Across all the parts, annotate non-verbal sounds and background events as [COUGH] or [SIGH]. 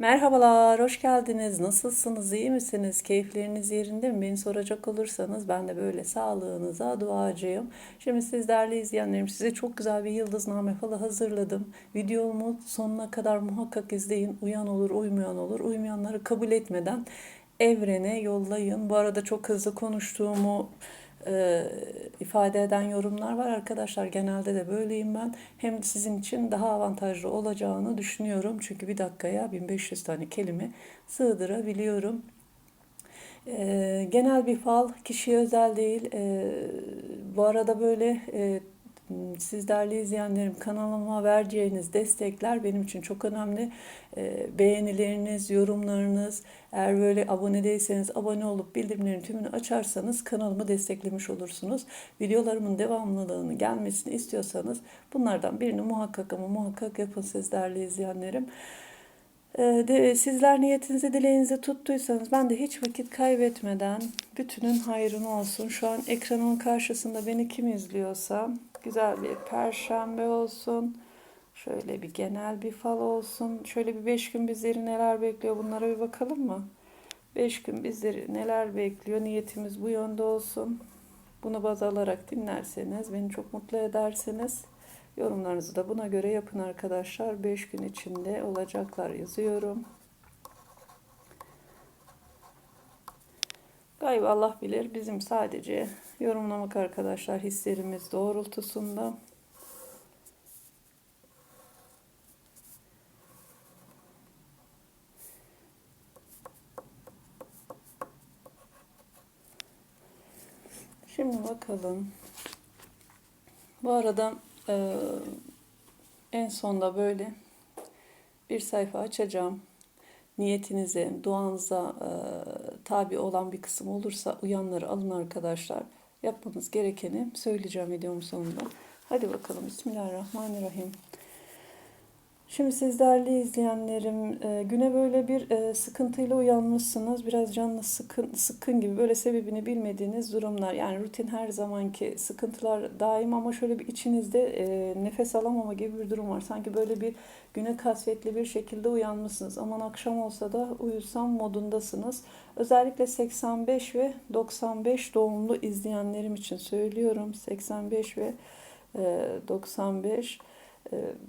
Merhabalar, hoş geldiniz. Nasılsınız, iyi misiniz? Keyifleriniz yerinde mi? Beni soracak olursanız ben de böyle sağlığınıza duacıyım. Şimdi siz değerli izleyenlerim size çok güzel bir yıldızname falı hazırladım. Videomu sonuna kadar muhakkak izleyin. Uyan olur, uymayan olur. Uymayanları kabul etmeden evrene yollayın. Bu arada çok hızlı konuştuğumu e, ifade eden yorumlar var arkadaşlar. Genelde de böyleyim ben. Hem sizin için daha avantajlı olacağını düşünüyorum. Çünkü bir dakikaya 1500 tane kelime sığdırabiliyorum. E, genel bir fal, kişiye özel değil. E, bu arada böyle e, siz değerli izleyenlerim kanalıma vereceğiniz destekler benim için çok önemli. E, beğenileriniz, yorumlarınız, eğer böyle abone değilseniz abone olup bildirimlerin tümünü açarsanız kanalımı desteklemiş olursunuz. Videolarımın devamlılığını gelmesini istiyorsanız bunlardan birini muhakkak ama muhakkak yapın siz değerli izleyenlerim. Ee, sizler niyetinizi dileğinizi tuttuysanız ben de hiç vakit kaybetmeden bütünün hayrını olsun. Şu an ekranın karşısında beni kim izliyorsa güzel bir perşembe olsun. Şöyle bir genel bir fal olsun. Şöyle bir beş gün bizleri neler bekliyor bunlara bir bakalım mı? Beş gün bizleri neler bekliyor? Niyetimiz bu yönde olsun. Bunu baz alarak dinlerseniz beni çok mutlu edersiniz. Yorumlarınızı da buna göre yapın arkadaşlar. 5 gün içinde olacaklar yazıyorum. Galiba Allah bilir bizim sadece yorumlamak arkadaşlar hislerimiz doğrultusunda. Şimdi bakalım. Bu arada ee, en sonda böyle bir sayfa açacağım. Niyetinize, duanıza e, tabi olan bir kısım olursa uyanları alın arkadaşlar. Yapmanız gerekeni söyleyeceğim videomun sonunda. Hadi bakalım. Bismillahirrahmanirrahim. Şimdi siz değerli izleyenlerim e, güne böyle bir e, sıkıntıyla uyanmışsınız. Biraz canlı sıkın, sıkın gibi böyle sebebini bilmediğiniz durumlar. Yani rutin her zamanki sıkıntılar daim ama şöyle bir içinizde e, nefes alamama gibi bir durum var. Sanki böyle bir güne kasvetli bir şekilde uyanmışsınız. Aman akşam olsa da uyusam modundasınız. Özellikle 85 ve 95 doğumlu izleyenlerim için söylüyorum. 85 ve 95 ee,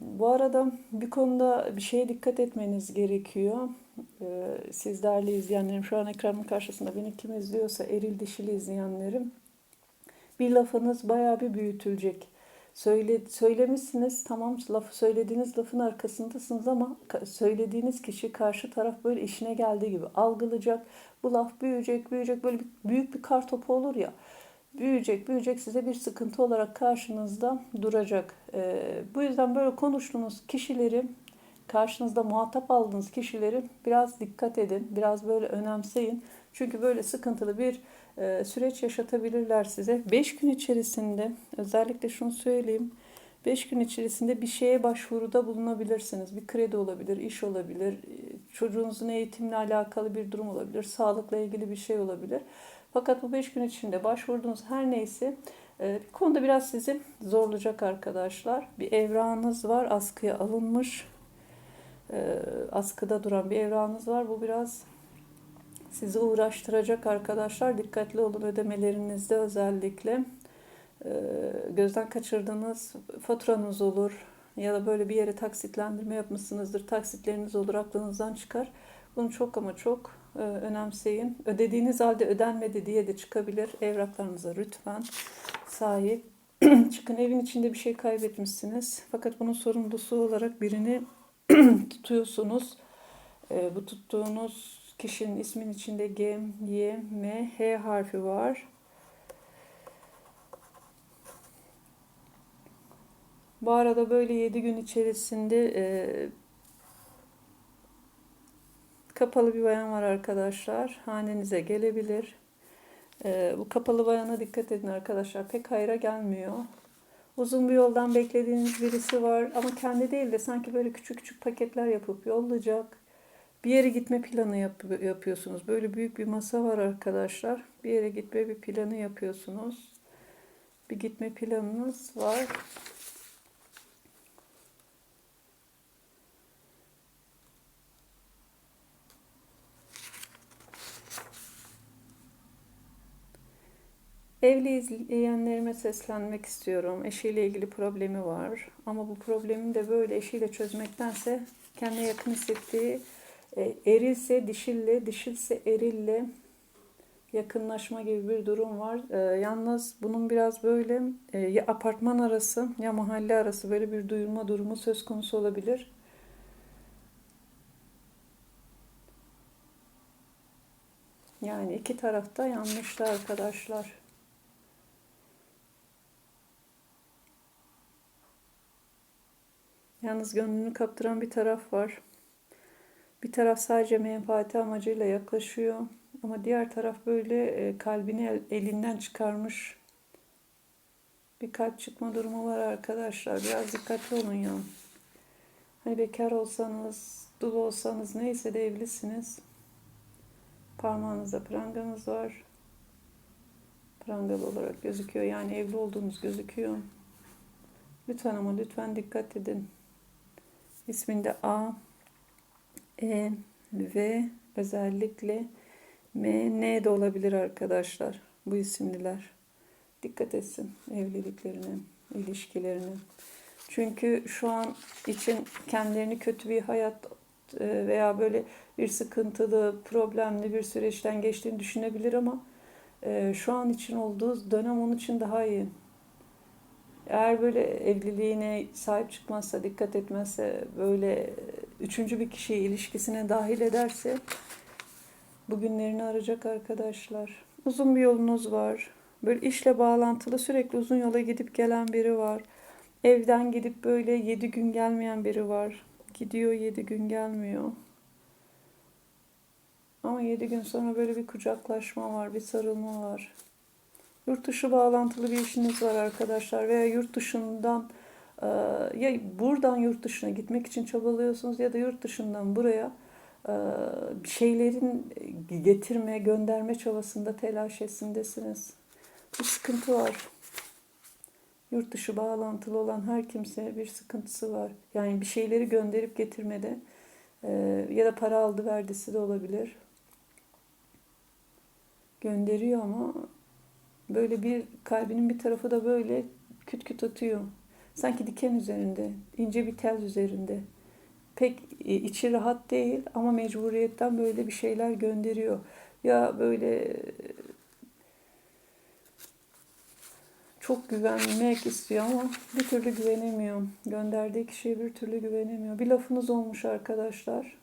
bu arada bir konuda bir şeye dikkat etmeniz gerekiyor. Ee, siz değerli izleyenlerim şu an ekranın karşısında beni kim izliyorsa eril dişili izleyenlerim bir lafınız bayağı bir büyütülecek. Söyle, söylemişsiniz tamam lafı söylediğiniz lafın arkasındasınız ama söylediğiniz kişi karşı taraf böyle işine geldiği gibi algılayacak. Bu laf büyüyecek büyüyecek böyle bir, büyük bir kar topu olur ya büyüyecek büyüyecek size bir sıkıntı olarak karşınızda duracak. E, bu yüzden böyle konuştuğunuz kişileri karşınızda muhatap aldığınız kişileri biraz dikkat edin. Biraz böyle önemseyin. Çünkü böyle sıkıntılı bir e, süreç yaşatabilirler size. 5 gün içerisinde özellikle şunu söyleyeyim. 5 gün içerisinde bir şeye başvuruda bulunabilirsiniz. Bir kredi olabilir, iş olabilir, çocuğunuzun eğitimle alakalı bir durum olabilir, sağlıkla ilgili bir şey olabilir. Fakat bu 5 gün içinde başvurduğunuz her neyse e, bir konuda biraz sizi zorlayacak arkadaşlar. Bir evrağınız var askıya alınmış. E, askıda duran bir evrağınız var. Bu biraz sizi uğraştıracak arkadaşlar. Dikkatli olun ödemelerinizde özellikle. E, gözden kaçırdığınız faturanız olur. Ya da böyle bir yere taksitlendirme yapmışsınızdır. Taksitleriniz olur aklınızdan çıkar. Bunu çok ama çok önemseyin. Ödediğiniz halde ödenmedi diye de çıkabilir. Evraklarınıza lütfen sahip [CLEARS THROAT] çıkın. Evin içinde bir şey kaybetmişsiniz. Fakat bunun sorumlusu olarak birini [CLEARS THROAT] tutuyorsunuz. E, bu tuttuğunuz kişinin ismin içinde G, Y, M, H harfi var. Bu arada böyle 7 gün içerisinde e, Kapalı bir bayan var arkadaşlar. Hanenize gelebilir. Ee, bu kapalı bayana dikkat edin arkadaşlar. Pek hayra gelmiyor. Uzun bir yoldan beklediğiniz birisi var ama kendi değil de sanki böyle küçük küçük paketler yapıp yollayacak. Bir yere gitme planı yap yapıyorsunuz. Böyle büyük bir masa var arkadaşlar. Bir yere gitme bir planı yapıyorsunuz. Bir gitme planınız var. Evli izleyenlerime seslenmek istiyorum. Eşiyle ilgili problemi var. Ama bu problemin de böyle eşiyle çözmektense kendine yakın hissettiği e, erilse dişille, dişilse erille yakınlaşma gibi bir durum var. E, yalnız bunun biraz böyle e, ya apartman arası ya mahalle arası böyle bir duyulma durumu söz konusu olabilir. Yani iki tarafta yanlışlı arkadaşlar. Yalnız gönlünü kaptıran bir taraf var. Bir taraf sadece menfaati amacıyla yaklaşıyor. Ama diğer taraf böyle e, kalbini el- elinden çıkarmış. Bir kalp çıkma durumu var arkadaşlar. Biraz dikkatli olun ya. Hani bekar olsanız, dul olsanız neyse de evlisiniz. Parmağınızda pranganız var. Prangalı olarak gözüküyor. Yani evli olduğunuz gözüküyor. Lütfen ama lütfen dikkat edin. İsminde A, E, V, özellikle M, N de olabilir arkadaşlar. Bu isimliler. Dikkat etsin evliliklerine, ilişkilerine. Çünkü şu an için kendilerini kötü bir hayat e, veya böyle bir sıkıntılı, problemli bir süreçten geçtiğini düşünebilir ama e, şu an için olduğu dönem onun için daha iyi. Eğer böyle evliliğine sahip çıkmazsa, dikkat etmezse, böyle üçüncü bir kişiyi ilişkisine dahil ederse bugünlerini arayacak arkadaşlar. Uzun bir yolunuz var. Böyle işle bağlantılı sürekli uzun yola gidip gelen biri var. Evden gidip böyle yedi gün gelmeyen biri var. Gidiyor yedi gün gelmiyor. Ama yedi gün sonra böyle bir kucaklaşma var, bir sarılma var. Yurt dışı bağlantılı bir işiniz var arkadaşlar veya yurt dışından e, ya buradan yurt dışına gitmek için çabalıyorsunuz ya da yurt dışından buraya e, bir şeylerin getirme, gönderme çabasında telaş esindesiniz. Bir sıkıntı var. Yurt dışı bağlantılı olan her kimse bir sıkıntısı var. Yani bir şeyleri gönderip getirmede e, ya da para aldı verdisi de olabilir. Gönderiyor ama Böyle bir kalbinin bir tarafı da böyle küt küt atıyor. Sanki diken üzerinde, ince bir tel üzerinde. Pek e, içi rahat değil ama mecburiyetten böyle bir şeyler gönderiyor. Ya böyle çok güvenmek istiyor ama bir türlü güvenemiyor. Gönderdiği kişiye bir türlü güvenemiyor. Bir lafınız olmuş arkadaşlar.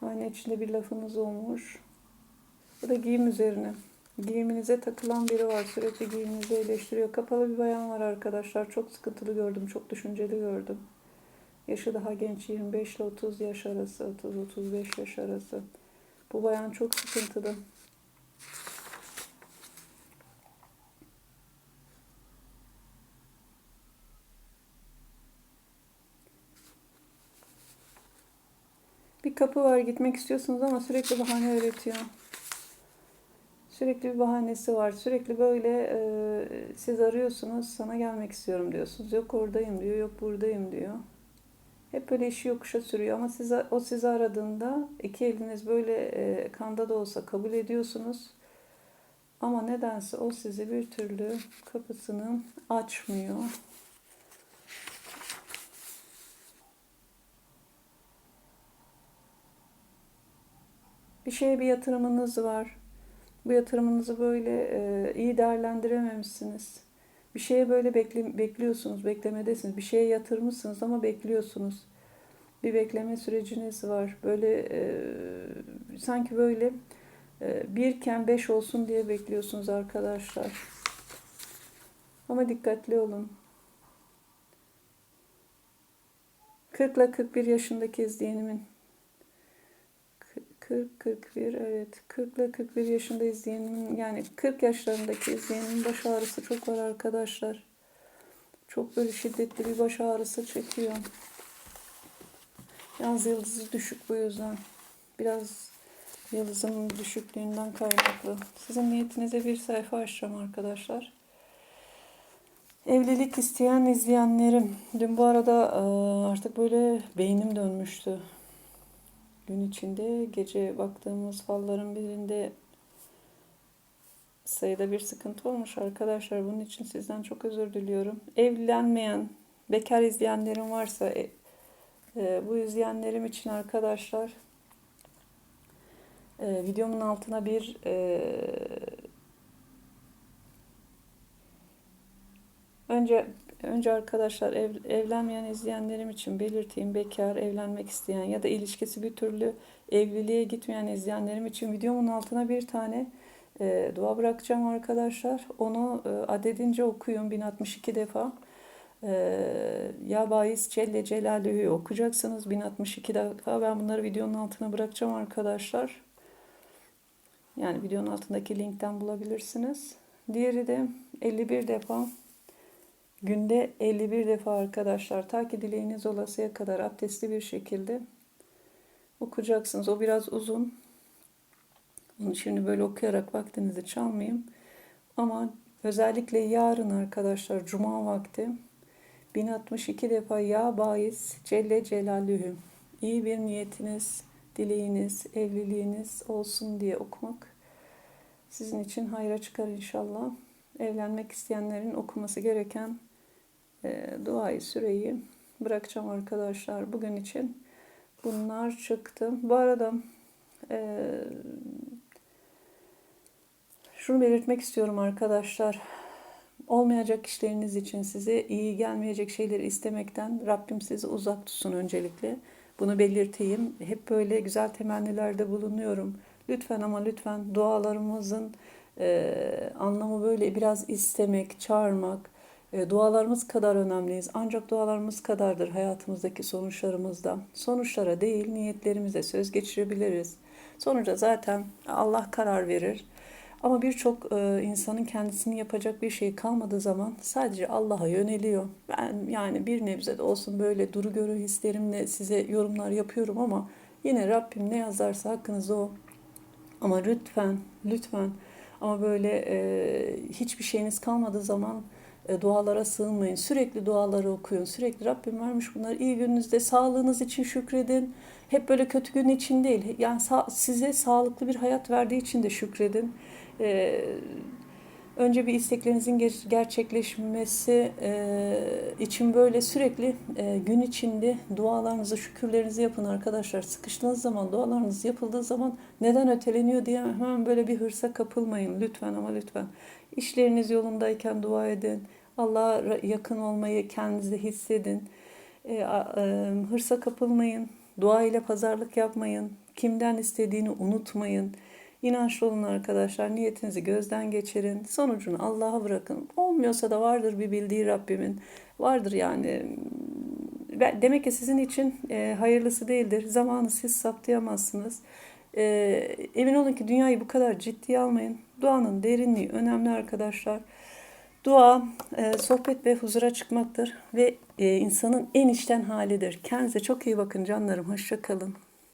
Hane içinde bir lafınız olmuş. Bu da giyim üzerine. Giyiminize takılan biri var. Sürekli giyiminizi eleştiriyor. Kapalı bir bayan var arkadaşlar. Çok sıkıntılı gördüm. Çok düşünceli gördüm. Yaşı daha genç. 25 ile 30 yaş arası. 30-35 yaş arası. Bu bayan çok sıkıntılı. Bir kapı var gitmek istiyorsunuz ama sürekli bahane üretiyor. Sürekli bir bahanesi var. Sürekli böyle e, siz arıyorsunuz, sana gelmek istiyorum diyorsunuz. Yok oradayım diyor, yok buradayım diyor. Hep böyle işi yokuşa sürüyor ama siz, o sizi aradığında iki eliniz böyle e, kanda da olsa kabul ediyorsunuz. Ama nedense o sizi bir türlü kapısını açmıyor. Bir şeye bir yatırımınız var. Bu yatırımınızı böyle e, iyi değerlendirememişsiniz. Bir şeye böyle bekle, bekliyorsunuz, beklemedesiniz. Bir şeye yatırmışsınız ama bekliyorsunuz. Bir bekleme süreciniz var. Böyle e, sanki böyle e, birken beş olsun diye bekliyorsunuz arkadaşlar. Ama dikkatli olun. 40 ile 41 yaşındaki izleyenimin 40-41 evet 40 ile 41 yaşında izleyenimin yani 40 yaşlarındaki izleyenimin baş ağrısı çok var arkadaşlar. Çok böyle şiddetli bir baş ağrısı çekiyor. Yalnız yıldızı düşük bu yüzden. Biraz yıldızın düşüklüğünden kaynaklı. Sizin niyetinize bir sayfa açacağım arkadaşlar. Evlilik isteyen izleyenlerim. Dün bu arada artık böyle beynim dönmüştü. Gün içinde gece baktığımız falların birinde sayıda bir sıkıntı olmuş arkadaşlar. Bunun için sizden çok özür diliyorum. Evlenmeyen, bekar izleyenlerim varsa e, e, bu izleyenlerim için arkadaşlar e, videomun altına bir e, önce önce arkadaşlar ev, evlenmeyen izleyenlerim için belirteyim. Bekar, evlenmek isteyen ya da ilişkisi bir türlü evliliğe gitmeyen izleyenlerim için videomun altına bir tane e, dua bırakacağım arkadaşlar. Onu e, adedince okuyun 1062 defa. E, ya Bayis Celle Celaluhu okuyacaksınız 1062 defa. Ben bunları videonun altına bırakacağım arkadaşlar. Yani videonun altındaki linkten bulabilirsiniz. Diğeri de 51 defa. Günde 51 defa arkadaşlar ta dileğiniz olasıya kadar abdestli bir şekilde okuyacaksınız. O biraz uzun. Bunu şimdi böyle okuyarak vaktinizi çalmayayım. Ama özellikle yarın arkadaşlar Cuma vakti 1062 defa Ya Bais Celle Celaluhu iyi bir niyetiniz, dileğiniz, evliliğiniz olsun diye okumak sizin için hayra çıkar inşallah. Evlenmek isteyenlerin okuması gereken e, duayı, süreyi bırakacağım arkadaşlar bugün için. Bunlar çıktı. Bu arada e, şunu belirtmek istiyorum arkadaşlar. Olmayacak işleriniz için size iyi gelmeyecek şeyleri istemekten Rabbim sizi uzak tutsun öncelikle. Bunu belirteyim. Hep böyle güzel temennilerde bulunuyorum. Lütfen ama lütfen dualarımızın e, anlamı böyle biraz istemek, çağırmak. E, dualarımız kadar önemliyiz. Ancak dualarımız kadardır hayatımızdaki sonuçlarımızda. Sonuçlara değil niyetlerimize söz geçirebiliriz. Sonuca zaten Allah karar verir. Ama birçok e, insanın kendisini yapacak bir şey kalmadığı zaman sadece Allah'a yöneliyor. Ben yani bir nebze de olsun böyle duru görü hislerimle size yorumlar yapıyorum ama yine Rabbim ne yazarsa hakkınızda o. Ama lütfen, lütfen ama böyle e, hiçbir şeyiniz kalmadığı zaman dualara sığınmayın. Sürekli duaları okuyun. Sürekli Rabbim vermiş bunları. iyi gününüzde, sağlığınız için şükredin. Hep böyle kötü gün için değil. Yani size sağlıklı bir hayat verdiği için de şükredin. Ee, önce bir isteklerinizin gerçekleşmesi e, için böyle sürekli e, gün içinde dualarınızı, şükürlerinizi yapın arkadaşlar. Sıkıştığınız zaman, dualarınız yapıldığı zaman neden öteleniyor diye hemen böyle bir hırsa kapılmayın lütfen ama lütfen. İşleriniz yolundayken dua edin. Allah'a yakın olmayı kendinizde hissedin. E, hırsa kapılmayın. Dua ile pazarlık yapmayın. Kimden istediğini unutmayın. İnançlı olun arkadaşlar. Niyetinizi gözden geçirin. Sonucunu Allah'a bırakın. Olmuyorsa da vardır bir bildiği Rabbimin. Vardır yani. Demek ki sizin için e, hayırlısı değildir. Zamanı siz saptayamazsınız. E, emin olun ki dünyayı bu kadar ciddiye almayın. Duanın derinliği önemli arkadaşlar. Dua, e, sohbet ve huzura çıkmaktır ve e, insanın en içten halidir. Kendinize çok iyi bakın canlarım. Hoşça kalın.